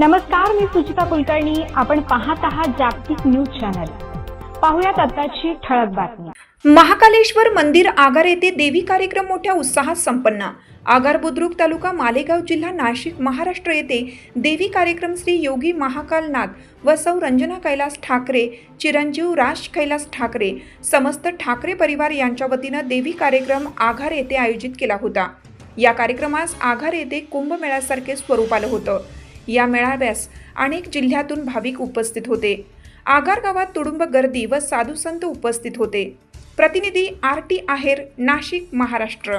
नमस्कार मी सुचिता कुलकर्णी. आपण पाहत आहात जागतिक न्यूज चॅनल. पाहुयात आताची ठळक बातमी. महाकालेश्वर मंदिर आगार येथे देवी कार्यक्रम मोठ्या उत्साहात संपन्न. आगार बुद्रुक तालुका मालेगाव जिल्हा नाशिक महाराष्ट्र येथे देवी कार्यक्रम श्री योगी महाकालनाथ व सौ रंजना कैलास ठाकरे चिरंजीव राज कैलास ठाकरे समस्त ठाकरे परिवार यांच्या वतीनं देवी कार्यक्रम आघार येथे आयोजित केला होता. या कार्यक्रमास आघार येथे कुंभमेळ्यासारखे स्वरूप आलं होतं. या मेळाव्यास अनेक जिल्ह्यातून भाविक उपस्थित होते. आगार गावात तुडुंब गर्दी व साधू संत उपस्थित होते. प्रतिनिधी आर टी आहेर नाशिक महाराष्ट्र.